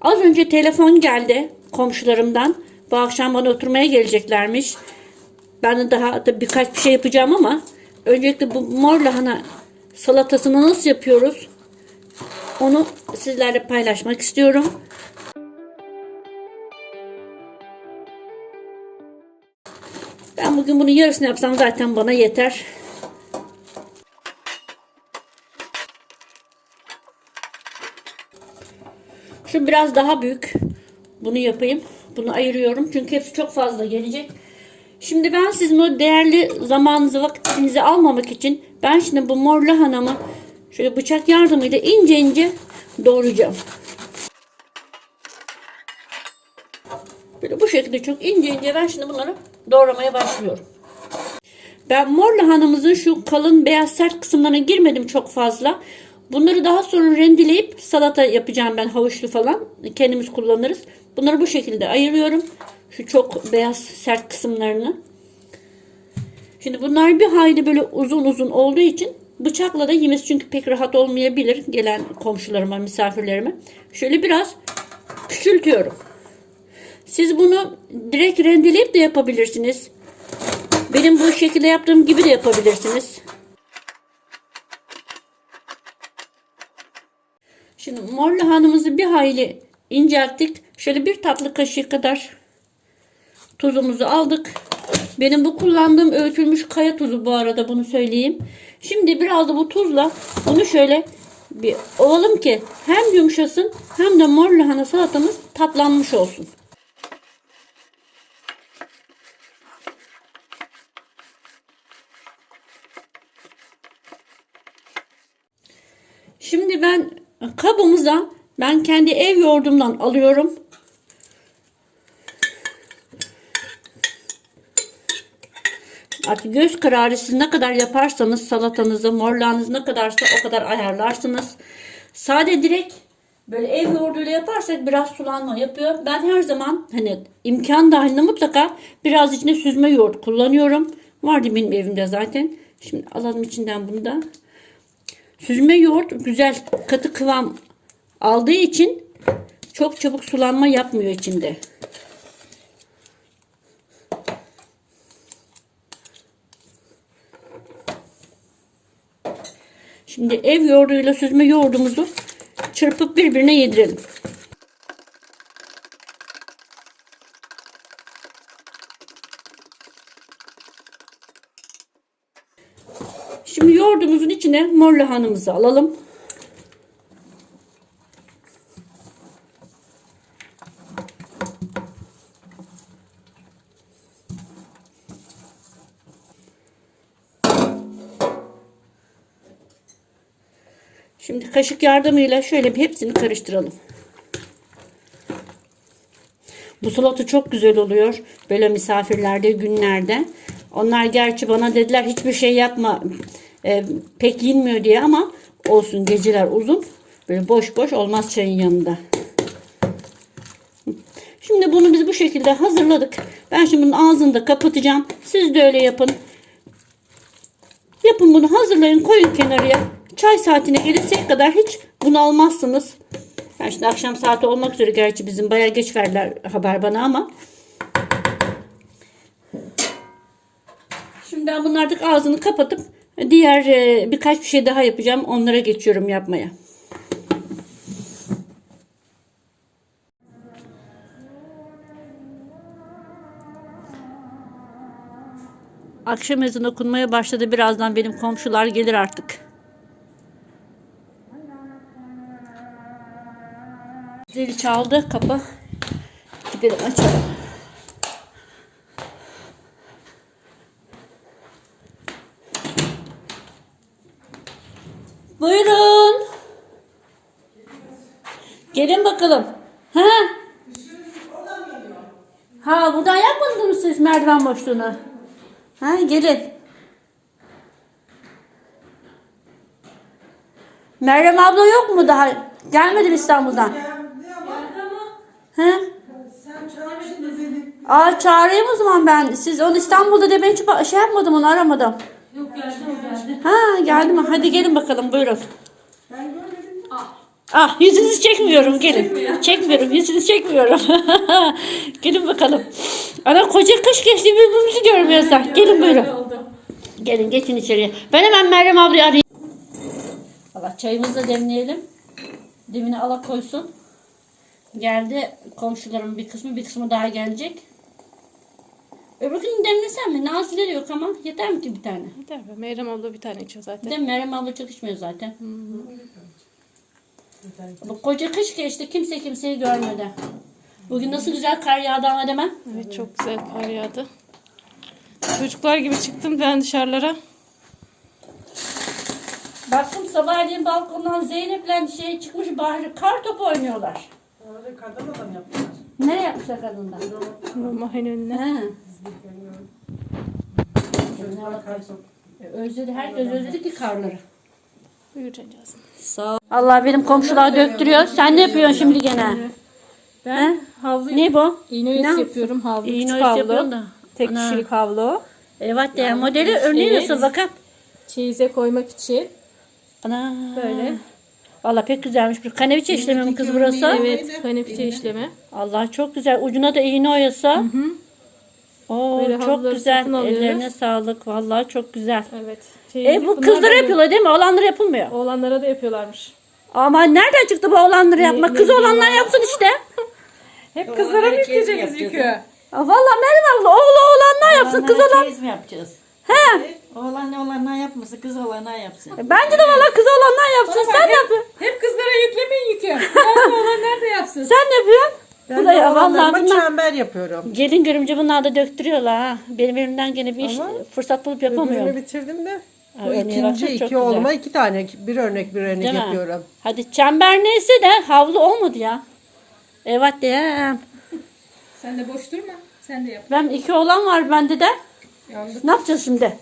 Az önce telefon geldi komşularımdan. Bu akşam bana oturmaya geleceklermiş. Ben de daha da birkaç bir şey yapacağım ama öncelikle bu mor lahana salatasını nasıl yapıyoruz? Onu sizlerle paylaşmak istiyorum. Ben bugün bunun yarısını yapsam zaten bana yeter. Şu biraz daha büyük. Bunu yapayım. Bunu ayırıyorum. Çünkü hepsi çok fazla gelecek. Şimdi ben sizin o değerli zamanınızı, vaktinizi almamak için ben şimdi bu mor lahanamı şöyle bıçak yardımıyla ince ince doğrayacağım. Böyle bu şekilde çok ince ince ben şimdi bunları doğramaya başlıyorum. Ben mor lahanamızın şu kalın beyaz sert kısımlarına girmedim çok fazla. Bunları daha sonra rendeleyip salata yapacağım ben havuçlu falan. Kendimiz kullanırız. Bunları bu şekilde ayırıyorum. Şu çok beyaz sert kısımlarını. Şimdi bunlar bir hayli böyle uzun uzun olduğu için bıçakla da yemesi çünkü pek rahat olmayabilir gelen komşularıma, misafirlerime. Şöyle biraz küçültüyorum. Siz bunu direkt rendeleyip de yapabilirsiniz. Benim bu şekilde yaptığım gibi de yapabilirsiniz. Şimdi mor lahanamızı bir hayli incelttik. Şöyle bir tatlı kaşığı kadar tuzumuzu aldık. Benim bu kullandığım öğütülmüş kaya tuzu bu arada bunu söyleyeyim. Şimdi biraz da bu tuzla bunu şöyle bir ovalım ki hem yumuşasın hem de mor lahana salatamız tatlanmış olsun. Şimdi ben kabımıza ben kendi ev yoğurdumdan alıyorum. Artık göz kararı siz ne kadar yaparsanız salatanızı, morlağınızı ne kadarsa o kadar ayarlarsınız. Sade direkt böyle ev yoğurduyla yaparsak biraz sulanma yapıyor. Ben her zaman hani imkan dahilinde mutlaka biraz içine süzme yoğurt kullanıyorum. Vardı benim evimde zaten. Şimdi alalım içinden bunu da. Süzme yoğurt güzel katı kıvam aldığı için çok çabuk sulanma yapmıyor içinde. Şimdi ev yoğurduyla süzme yoğurdumuzu çırpıp birbirine yedirelim. Şimdi yoğurdumuzun içine mor lahanamızı alalım. Şimdi kaşık yardımıyla şöyle bir hepsini karıştıralım. Bu salata çok güzel oluyor. Böyle misafirlerde, günlerde. Onlar gerçi bana dediler hiçbir şey yapma. E, pek yenmiyor diye ama olsun geceler uzun. Böyle boş boş olmaz çayın yanında. Şimdi bunu biz bu şekilde hazırladık. Ben şimdi bunun ağzını da kapatacağım. Siz de öyle yapın. Yapın bunu hazırlayın koyun kenarıya. Çay saatine gelinceye kadar hiç bunu almazsınız. Yani şimdi akşam saati olmak üzere gerçi bizim bayağı geç verdiler haber bana ama. Şimdi ben bunun artık ağzını kapatıp diğer e, birkaç bir şey daha yapacağım. Onlara geçiyorum yapmaya. Akşam ezanı okunmaya başladı. Birazdan benim komşular gelir artık. Zil çaldı kapı. Gidelim açalım. Buyurun. Gelin bakalım. Ha? Ha buradan yapmadınız siz merdiven boşluğunu? Ha gelin. Meryem abla yok mu daha? Gelmedi mi İstanbul'dan? He? Sen çağır şimdi beni. Aa çağırayım o zaman ben. Siz onu İstanbul'da diye ben hiç şey yapmadım onu aramadım. Yok geldi o geldi. Ha geldi mi? Hadi gelin bakalım buyurun. Ben görmedim. Ah yüzünüzü çekmiyorum gelin. Çekmiyorum yüzünüzü çekmiyorum. gelin bakalım. Ana koca kış geçti birbirimizi görmüyoruz da. Gelin buyurun. Gelin geçin içeriye. Ben hemen Meryem ablayı arayayım. Allah çayımızı da demleyelim. Demini ala koysun. Geldi komşuların bir kısmı bir kısmı daha gelecek. Öbür gün demlesem mi? Nazile de yok ama yeter mi ki bir tane? Yeter be. Meyrem abla bir tane içiyor Bir zaten. de Meryem abla çok içmiyor zaten. Bu koca kış geçti kimse kimseyi görmedi. Bugün nasıl güzel kar yağdı ama demem. Evet çok güzel kar yağdı. Çocuklar gibi çıktım ben dışarılara. Baktım sabahleyin balkondan Zeynep'le şey çıkmış bahri kar topu oynuyorlar. Öyle kadın adam yaptılar. Nereye yapmışlar kadınlar? Mamahin önüne. He. Özledi, herkes özledi ki karları. Buyuracağız. Sağ ol. Allah benim komşular döktürüyor. Sen ne yapıyorsun şimdi gene? Ben havlu Ne bu? iğne Ne oyası yapıyorum. Havlu, İğne oyası yapıyorsun havlu. da. Tek Ana. kişilik havlu. Evet de modeli örneği Evet. nasıl bakalım. Çeyize koymak için. Ana. Böyle. Valla pek güzelmiş. Bir kaneviçe işlemi mi kız burası? Evet kaneviçe işlemi. Allah çok güzel. Ucuna da iğne oyası. Oo, Böyle çok havluları güzel. satın alıyoruz. Ellerine sağlık. Vallahi çok güzel. Evet. E bu kızlara yapıyorlar değil mi? Oğlanlara yapılmıyor. Oğlanlara da yapıyorlarmış. Ama nereden çıktı bu oğlanları yapmak? ne Kız ya. yapsın işte. Hep kızlara mı yükleyeceğiz yükü? Aa, Valla Meryem abla oğlu oğlanlar yapsın. Kız olan. Çeyiz mi yapacağız? He. Oğlan oğlanlar yapmasın, kız oğlanlar yapsın. Bence de valla kız olanlar yapsın. Sen ne yapıyorsun? Hep kızlara yüklemeyin yükü. Nerede oğlan nerede yapsın? Sen ne yapıyorsun? Ben Bu da ya vallahi bunlar. çember yapıyorum. Gelin görümce bunlar da döktürüyorlar ha. Benim elimden gene bir iş, Ama fırsat bulup Öbürünü yapamıyorum. bitirdim de. Ha, Bu örneğe ikinci baksana, çok iki güzel. olma iki tane. Bir örnek bir örnek Değil mi? yapıyorum. Hadi çember neyse de havlu olmadı ya. Evet de. Sen de boş durma. Sen de yap. Ben iki oğlan var bende de. Yandık. Ne yapacağız şimdi?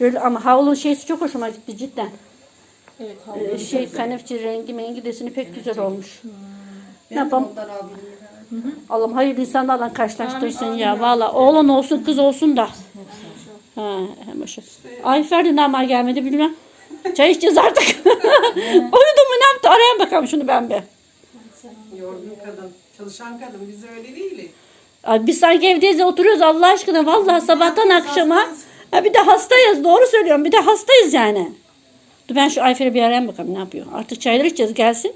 Böyle ama havlu şeysi çok hoşuma gitti cidden. Evet Ee, şey kanefçi rengi mengi deseni pek güzel olmuş. Ne yapalım? Allah'ım hayırlı insanlarla karşılaştırsın ya. Valla oğlan olsun kız olsun da. Ha, hem başı. Ayfer de ne ama gelmedi bilmem. Çay içeceğiz artık. Uyudu mu ne yaptı? Arayan bakalım şunu ben bir. Yorgun kadın. Çalışan kadın. Biz öyle değiliz. Ay biz sanki evdeyiz de oturuyoruz Allah aşkına. Vallahi sabahtan akşama. Ha bir de hastayız. Doğru söylüyorum. Bir de hastayız yani. Dur ben şu Ayfer'e bir arayayım bakalım ne yapıyor. Artık çaylar içeceğiz gelsin.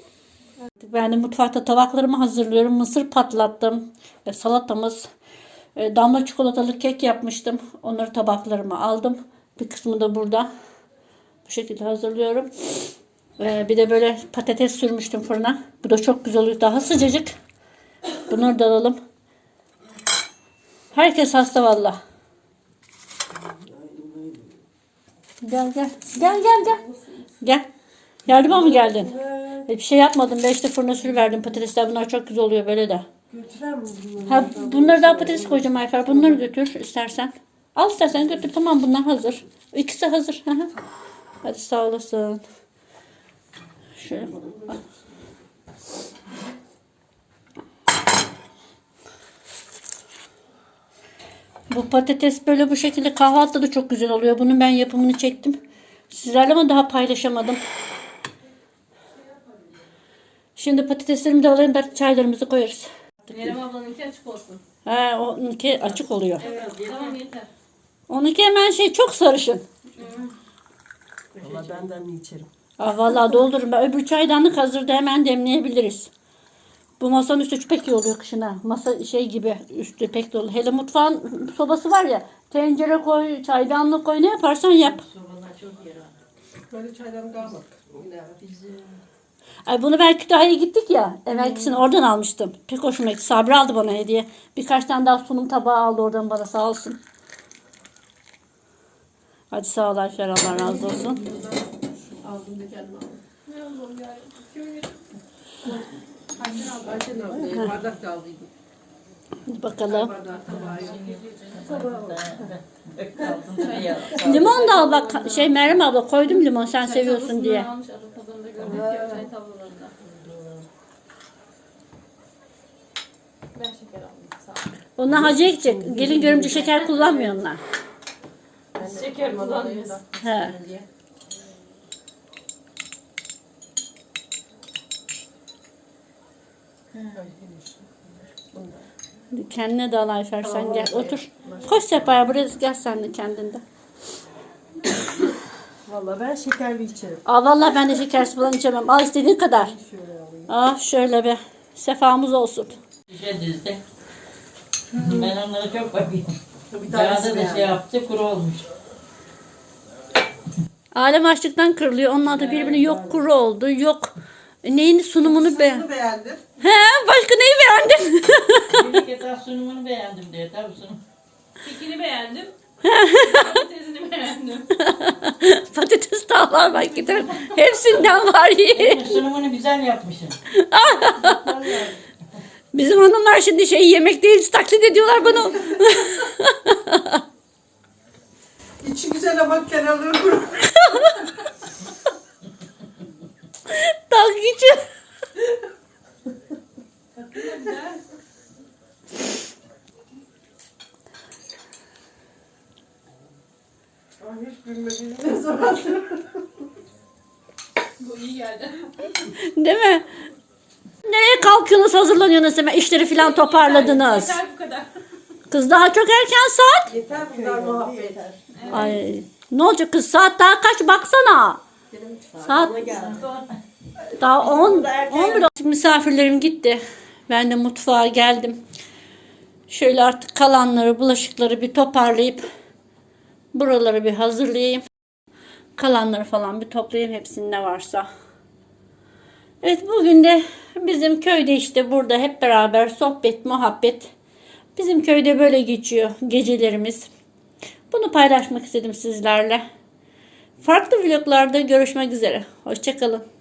Ben de mutfakta tabaklarımı hazırlıyorum. Mısır patlattım. E, salatamız. E, damla çikolatalı kek yapmıştım. Onları tabaklarıma aldım. Bir kısmı da burada. Bu şekilde hazırlıyorum. E, bir de böyle patates sürmüştüm fırına. Bu da çok güzel oluyor. Daha sıcacık. Bunları da alalım. Herkes hasta valla. Gel gel. Gel gel gel. Gel. Yardıma mı geldin? E, bir şey yapmadım. Ben işte fırına sürüverdim patatesler. Bunlar çok güzel oluyor böyle de. Götürer mi bunları? Ha, bunları daha patates koyacağım Ayfer. Bunları götür istersen. Al istersen götür. Tamam bunlar hazır. İkisi hazır. Hadi sağ olasın. Şöyle. Bu patates böyle bu şekilde kahvaltıda da çok güzel oluyor. Bunun ben yapımını çektim. Sizlerle ama daha paylaşamadım. Şimdi patateslerimi de alayım da çaylarımızı koyarız. Meryem ablanınki açık olsun. Ha, onunki açık oluyor. Tamam yeter. Onunki hemen şey çok sarışın. Valla benden mi içerim? Aa, vallahi doldurun. Ben öbür çaydanlık hazırda hemen demleyebiliriz. Bu masanın üstü pek iyi oluyor kışına. Masa şey gibi üstü pek dolu. Hele mutfağın sobası var ya. Tencere koy, çaydanlık koy ne yaparsan yap. Böyle çaydan kalmadık. Ay bunu ben Kütahya'ya gittik ya. Evvelkisini oradan almıştım. Pek hoşuma gitti. Sabri aldı bana hediye. Birkaç tane daha sunum tabağı aldı oradan bana sağ olsun. Hadi sağ ol Ayfer Allah razı olsun. Ayşen abla bardak da aldıydım. Hadi bakalım. Bardağı tabağı Limon da al bak şey Meryem abla koydum limon sen seviyorsun diye. Almış pazarında gördük ya çay tablolarında. Ben şeker aldım. Sağ ol. Onlar hacıya gidecek. Gelin görümce şeker kullanmıyor onlar. Şeker kullanmıyoruz. He. Kendine de al Ayfer sen gel otur. Koş sehpaya buraya gel sen de kendinde. Vallahi ben şekerli içerim. Aa vallahi ben de şekersiz falan içemem. Al istediğin kadar. Ah şöyle bir sefamız olsun. Şişe dizdi. Ben onlara çok bakıyorum. Bir Yağda tanesi da beğendim. şey yaptı kuru olmuş. Alem açlıktan kırılıyor. Onlar da birbirini yok kuru oldu. Yok neyin sunumunu be. Bunu beğendim. He başka neyi beğendin? Bir kez daha sunumunu beğendim diye tabii sunum. Kekini beğendim. Patatesini beğendim. Patates tavlar var gidelim. Hepsinden var iyi. sunumunu güzel yapmışsın. Bizim hanımlar şimdi şey yemek değil taklit ediyorlar bunu. İçi güzel ama kenarları kuru. Dalga geçiyor. Ay hiç bilmediğim ne zamandır. Bu iyi geldi. Değil mi? Nereye kalkıyorsunuz hazırlanıyorsunuz hemen işleri falan toparladınız. Yeter bu kadar. Kız daha çok erken saat. Yeter bu kadar muhabbet. Ay ne olacak kız saat daha kaç baksana. Saat daha 10 11 misafirlerim gitti. Ben de mutfağa geldim. Şöyle artık kalanları, bulaşıkları bir toparlayıp buraları bir hazırlayayım. Kalanları falan bir toplayayım hepsinin ne varsa. Evet bugün de bizim köyde işte burada hep beraber sohbet, muhabbet. Bizim köyde böyle geçiyor gecelerimiz. Bunu paylaşmak istedim sizlerle. Farklı vloglarda görüşmek üzere. Hoşçakalın.